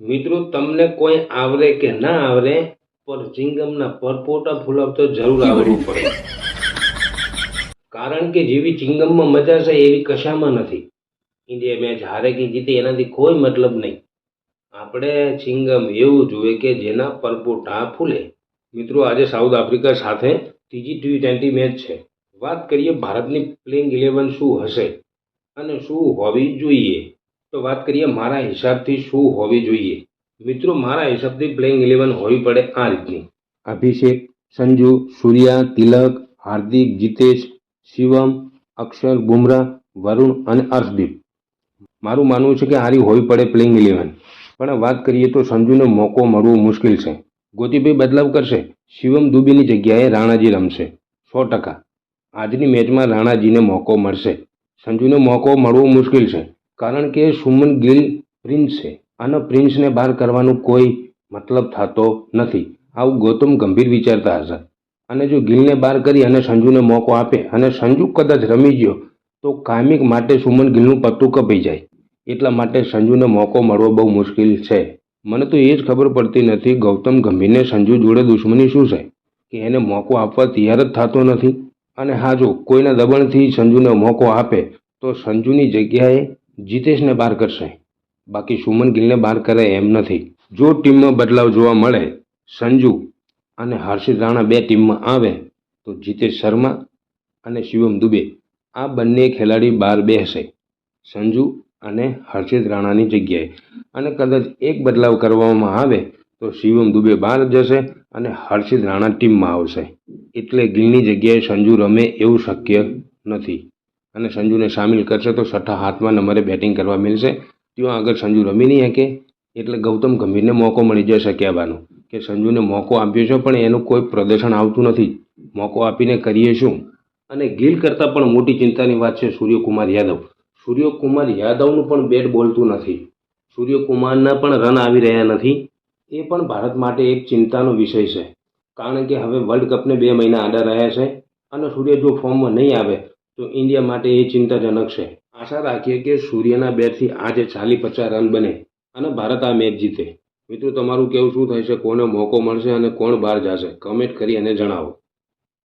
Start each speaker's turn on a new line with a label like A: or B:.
A: મિત્રો તમને કોઈ આવરે કે ના આવરે પર ચિંગમના પરપોટા ફૂલાવતો જરૂર આવડવું પડે. કારણ કે જેવી ચિંગમમાં મજા છે એવી કશામાં નથી. ઇન્ડિયા મેચ હારે કે જીતે એનાથી કોઈ મતલબ નહીં. આપણે ચિંગમ એવું જોઈએ કે જેના પરપોટા ફૂલે. મિત્રો આજે સાઉથ આફ્રિકા સાથે ત્રીજી ટી ટ્વેન્ટી મેચ છે. વાત કરીએ ભારતની પ્લેઇંગ ઇલેવન શું હશે અને શું હોવી જોઈએ. તો વાત કરીએ મારા હિસાબથી શું હોવી જોઈએ? મિત્રો, મારા હિસાબથી પ્લેઇંગ ઇલેવન હોવી પડે આ રીતની. અભિષેક, સંજુ, સૂર્યા, તિલક, હાર્દિક, જીતેશ, શિવમ, અક્ષર બુમરાહ વરુણ અને અર્શદીપ. મારું માનવું છે કે હારી હોવી પડે પ્લેઇંગ ઇલેવન પણ વાત કરીએ તો સંજુને મોકો મળવો મુશ્કેલ છે. ગોતીભાઈ બદલાવ કરશે. શિવમ દુબેની જગ્યાએ રાણાજી રમશે. સો ટકા. આજની મેચમાં રાણાજીને મોકો મળશે. સંજુને મોકો મળવો મુશ્કેલ છે. કારણ કે સુમન ગિલ પ્રિન્સ છે. અને પ્રિન્સને બહાર કરવાનું કોઈ મતલબ થતો નથી. આવું ગૌતમ ગંભીર વિચારતા હશે. અને જો ગિલને બહાર કરી અને સંજુને મોકો આપે અને સંજુ કદાચ રમી ગયો, તો કાયમિક માટે સુમન ગિલનું પત્તું કપાઈ જાય. એટલા માટે સંજુને મોકો મળવો બહુ મુશ્કેલ છે. મને તો એ જ ખબર પડતી નથી ગૌતમ ગંભીરને સંજુ જોડે દુશ્મની શું છે? કે એને મોકો આપવા તૈયાર જ થતો નથી? અને હા, જો કોઈના દબાણથી સંજુને મોકો આપે, તો સંજુની જગ્યાએ જીતેશને બહાર કરશે. બાકી સુમન ગિલને બહાર કરે એમ નથી. જો ટીમમાં બદલાવ જોવા મળે, સંજુ અને હર્ષિત રાણા બે ટીમમાં આવે, તો જીતેશ શર્મા અને શિવમ દુબે, આ બંને ખેલાડી બહાર બેસે સંજુ અને હર્ષિત રાણાની જગ્યાએ. અને કદાચ એક બદલાવ કરવામાં આવે, તો શિવમ દુબે બહાર જશે અને હર્ષિત રાણા ટીમમાં આવશે. એટલે ગિલની જગ્યાએ સંજુ રમે એવું શક્ય નથી. અને સંજુને સામેલ કરશે તો છઠ્ઠા હાથમાં નંબરે બેટિંગ કરવા મળશે. ત્યાં આગળ સંજુ રમી નહીં શકે, એટલે ગૌતમ ગંભીરને મોકો મળી જશે કહેવાનો કે સંજુને મોકો આપ્યો છે, પણ એનું કોઈ પ્રદર્શન આવતું નથી. મોકો આપીને કરીએ શું? અને ગિલ કરતાં પણ મોટી ચિંતાની વાત છે સૂર્યકુમાર યાદવ. સૂર્યકુમાર યાદવનું પણ બેટ બોલતું નથી. સૂર્યકુમારના પણ રન આવી રહ્યા નથી. એ પણ ભારત માટે એક ચિંતાનો વિષય છે. કારણ કે હવે વર્લ્ડ કપને બે મહિના આડા રહ્યા છે અને સૂર્ય જો ફોર્મમાં નહીં આવે તો ઇન્ડિયા માટે એ ચિંતાજનક છે. આશા રાખીએ કે સૂર્યના બેટથી આજે ચાલી પચાસ રન બને અને ભારત આ મેચ જીતે. મિત્રો, તમારું કેવું, શું થશે કોને મોકો મળશે અને કોણ બહાર જશે? કમેન્ટ કરી અને જણાવો.